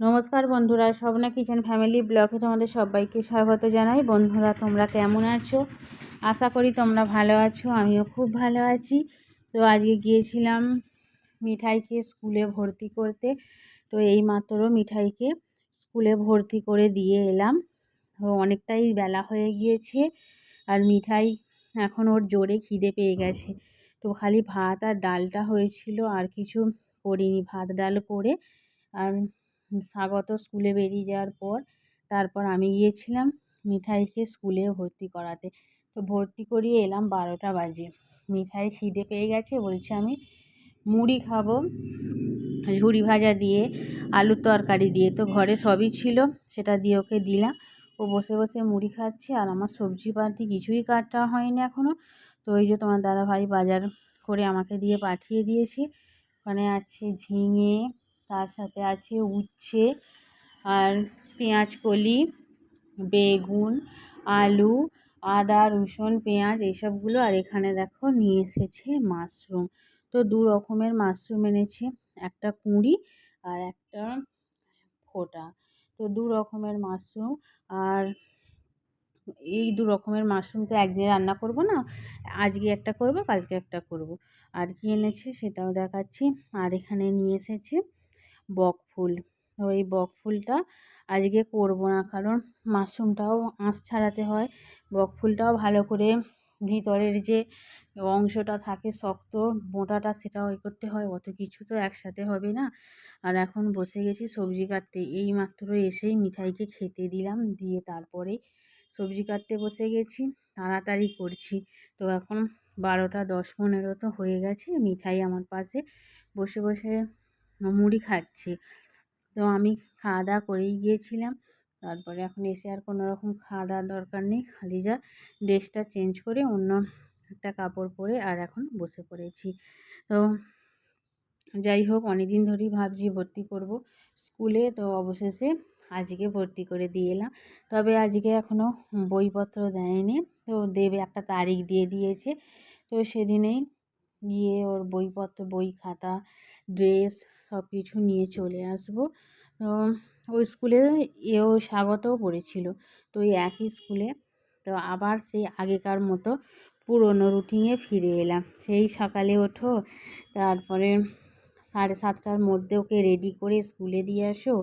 নমস্কার বন্ধুরা Swapna kitchen family ব্লগে তোমাদের সবাইকে স্বাগত জানাই। বন্ধুরা, তোমরা কেমন আছো? আশা করি তোমরা ভালো আছো, আমিও খুব ভালো আছি। তো আজকে গিয়েছিলাম মিঠাইকে স্কুলে ভর্তি করতে। তো এই মাত্র মিঠাইকে স্কুলে ভর্তি করে দিয়ে এলাম। তো অনেকটাই বেলা হয়ে গিয়েছে আর মিঠাই এখন ওর জোরে খিদে পেয়ে গেছে। তো খালি ভাত আর ডালটা হয়েছিল, আর কিছু করিনি, ভাত ডাল করে। আর স্বাগত স্কুলে বেরিয়ে যাওয়ার পর তারপর আমি গিয়েছিলাম মিঠাইকে স্কুলে ভর্তি করাতে। তো ভর্তি করিয়ে এলাম বারোটা বাজে। মিঠাই খিদে পেয়ে গেছে, বলছে আমি মুড়ি খাব, ঝুড়ি ভাজা দিয়ে, আলুর তরকারি দিয়ে। তো ঘরে সবই ছিল, সেটা দিয়ে ওকে দিলাম। ও বসে বসে মুড়ি খাচ্ছে আর আমার সবজি পাতি কিছুই কাটা হয়নি এখনও তো ওই যে তোমার দাদাভাই বাজার করে আমাকে দিয়ে পাঠিয়ে দিয়েছি। ওখানে আছে ঝিঙে তার সাথে আছে উচ্ছে আর পেঁয়াজ কলি, বেগুন, আলু, আদা, রসুন, পেঁয়াজ এইসবগুলো আর এখানে দেখো নিয়ে এসেছে মাশরুম। তো দু রকমের মাশরুম এনেছে, একটা কুঁড়ি আর একটা ফোটা। তো দু রকমের মাশরুম আর এই দু রকমের মাশরুম তো একদিনে রান্না করব না, আজকে একটা করব, কালকে একটা করব। আর কি এনেছে সেটাও দেখাচ্ছি। আর এখানে নিয়ে এসেছে বকফুল ওই বকফুলটা আজকে করব না, কারণ মাশরুমটাও আঁশ ছাড়াতে হয়। বকফুলটাও ভালো করে ভিতরের যে অংশটা থাকে শক্ত মোটাটা সেটাও ওই করতে হয়, অত কিছু তো একসাথে হবে না। আর এখন বসে গেছি সবজি কাটতে, এই মাত্র এসেই মিঠাইকে খেতে দিলাম, দিয়ে তারপরে সবজি কাটতে বসে গেছি, তাড়াতাড়ি করছি। তো এখন বারোটা দশ পনেরো তো হয়ে গেছে, মিঠাই আমার পাশে বসে বসে মুড়ি খাচ্ছি। তো আমি খাওয়া দাওয়া করেই গিয়েছিলাম। তারপরে এখন এসে আর কোনো রকম খাওয়া দাওয়ার দরকার নেই। খালি যা ড্রেসটা চেঞ্জ করে অন্য একটা কাপড় পরে আর এখন বসে পড়েছি। তো যাই হোক অনেক দিন ধরেই ভাবছি ভর্তি করব স্কুলে। তো অবশেষে আজকে ভর্তি করে দিয়ে এলাম। তবে আজকে এখনও বইপত্র দেয়নি। তো দেবে, একটা তারিখ দিয়ে দিয়েছে। তো সেদিনেই গিয়ে ওর বইপত্র, বই খাতা, ড্রেস সব কিছু নিয়ে চলে আসব। ওই স্কুলে এও স্বাগতও পড়েছিল। তো ওই একই স্কুলে। তো আবার সেই আগেকার মতো পুরনো রুটিনে ফিরে এলাম। সেই সকালে ওঠো, তারপরে সাড়ে সাতটার মধ্যে ওকে রেডি করে স্কুলে দিয়ে আসো।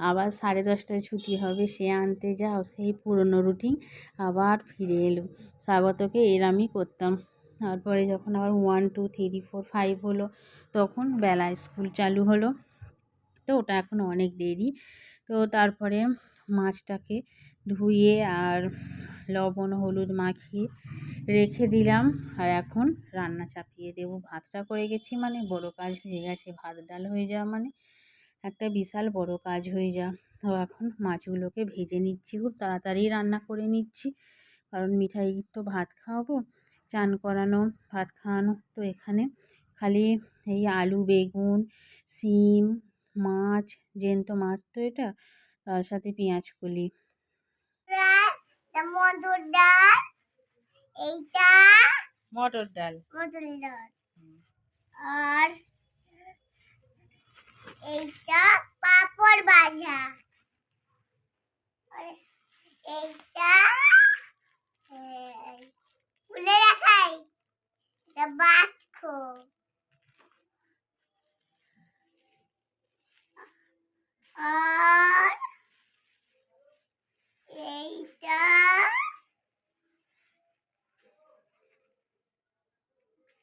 আবার সাড়ে দশটায় ছুটি হবে, সে আনতে যাও। সেই পুরনো রুটিন আবার ফিরে এলো। স্বাগতকে এরামই করতাম। তারপরে যখন আবার one two three four five হলো তখন বেলা স্কুল চালু হলো। তো ওটা এখন অনেক দেরি। তো তারপরে মাছটাকে ধুয়ে আর লবণ, হলুদ মাখিয়ে রেখে দিলাম। আর এখন রান্না চাপিয়ে দেবো। ভাতটা করে গেছি মানে বড় কাজ হয়ে গেছে। ভাত ডাল হয়ে যাওয়া মানে একটা বিশাল বড় কাজ হয়ে যা তো এখন মাছগুলোকে ভেজে নিচ্ছি। খুব তাড়াতাড়ি রান্না করে নিচ্ছি। কারণ মিঠাই তো ভাত খাওয়াবো, চান করানো, ভাত খাওয়ানো। তো এখানে খালি এই আলু বেগুন শিম মাছ জ্যান্ত মাছ তো এটা। তার সাথে পেঁয়াজ কলি। মটর ডাল। এইটা মটর ডাল। মটর ডাল। আর এইটা পাপড় ভাজা। আর এইটা খুলে রাখাই এটা বাচ্কো আর এইটা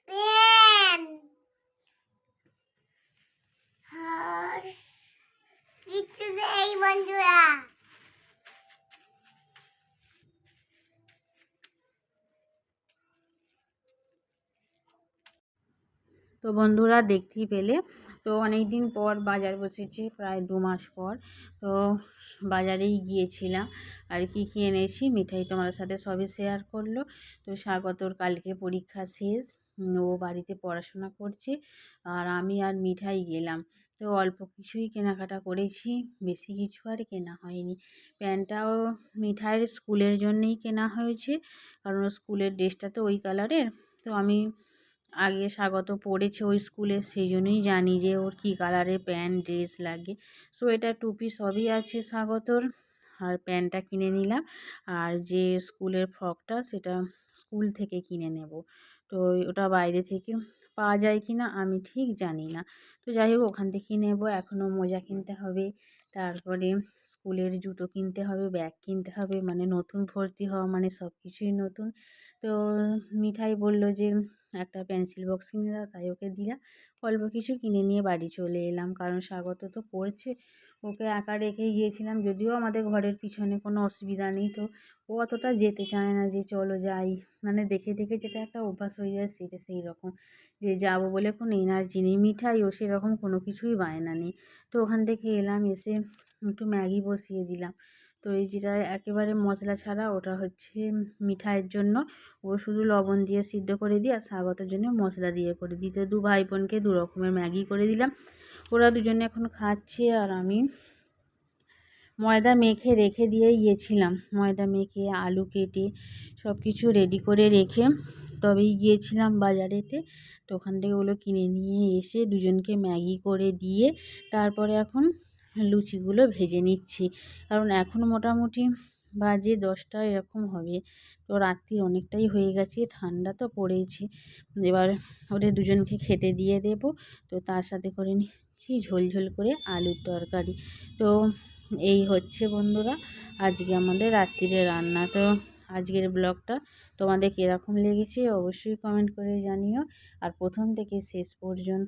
পেন আর কিচ্ছু নেই বন্ধুরা তো বন্ধুরা দেখতেই পেলে। তো অনেক দিন পর বাজার বসেছে, প্রায় দু মাস পর। তো বাজারেই গিয়েছিলাম আর কি কী এনেছি মিঠাই তোমার সাথে সবই শেয়ার করল। তো স্বাগতর কালকে পরীক্ষা শেষ ও বাড়িতে পড়াশোনা করছে আর আমি আর মিঠাই গেলাম। তো অল্প কিছুই কেনাকাটা করেছি, বেশি কিছু আর কেনা হয়নি। প্যান্টটাও মিঠাইয়ের স্কুলের জন্যেই কেনা হয়েছে, কারণ স্কুলের ড্রেসটা তো ওই কালারের তো আমি আগে স্বাগত পড়েছে ওই স্কুলে সেই জন্যই জানি যে ওর কী কালারের প্যান্ট, ড্রেস লাগে। সোয়েটার টুপি সবই আছে স্বাগতর। আর প্যান্টটা কিনে নিলাম। আর যে স্কুলের ফ্রকটা, সেটা স্কুল থেকে কিনে নেব। তো, ওটা বাইরে থেকে পাওয়া যায় কি না, আমি ঠিক জানি না। তো, যাই হোক, ওখান থেকেই নেব। এখনও মোজা কিনতে হবে। তারপরে স্কুলের জুতো কিনতে হবে, ব্যাগ কিনতে হবে মানে নতুন ভর্তি হওয়া মানে সব কিছুই নতুন। তো মিঠাই বলল যে, একটা পেন্সিল বক্স কিনে দাও। তাই ওকে দিলাম। অল্প কিছু কিনে নিয়ে বাড়ি চলে এলাম। কারণ স্বাগত তো পড়ছে ওকে একা রেখে গিয়েছিলাম, যদিও আমাদের ঘরের পিছনে কোনো অসুবিধা নেই। তো ও অতটা যেতে চায় না যে চলো যাই। মানে দেখে দেখে যেটা একটা অভ্যাস হয়ে যায় সেটা সেই রকম। যে যাব বলে কোনো এনার্জি নেই, মিঠাই ও সেরকম কোনো কিছুই বায়না নেই। তো ওখান থেকে এলাম, এসে একটু ম্যাগি বসিয়ে দিলাম। তো এই যেটা একেবারে মশলা ছাড়া ওটা হচ্ছে মিঠাইয়ের জন্য। ও শুধু লবণ দিয়ে সিদ্ধ করে দিই আর স্বাগতের জন্য মশলা দিয়ে করে দিই। তো দু ভাই বোনকে দু রকমের ম্যাগি করে দিলাম। ওরা দুজনে এখন খাচ্ছে আর আমি ময়দা মেখে রেখে দিয়ে গিয়েছিলাম। ময়দা মেখে, আলু কেটে সব কিছু রেডি করে রেখে তবেই গিয়েছিলাম বাজারেতে। তো ওখান থেকে ওগুলো কিনে নিয়ে এসে দুজনকে ম্যাগি করে দিয়ে তারপরে এখন লুচিগুলো ভেজে নিচ্ছি। কারণ এখন মোটামুটি বাজে দশটা এরকম হবে। তো রাত্রি অনেকটাই হয়ে গেছে, ঠান্ডা তো পড়েইছে। এবার ওদের দুজনকে খেতে দিয়ে দেবো। তো তার সাথে করে নিচ্ছি ঝোল ঝোল করে আলুর তরকারি। তো এই হচ্ছে বন্ধুরা আজকে আমাদের রাত্রিরে রান্না। তো আজকের ব্লগটা তোমাদের কীরকম লেগেছে অবশ্যই কমেন্ট করে জানিও। আর প্রথম থেকে শেষ পর্যন্ত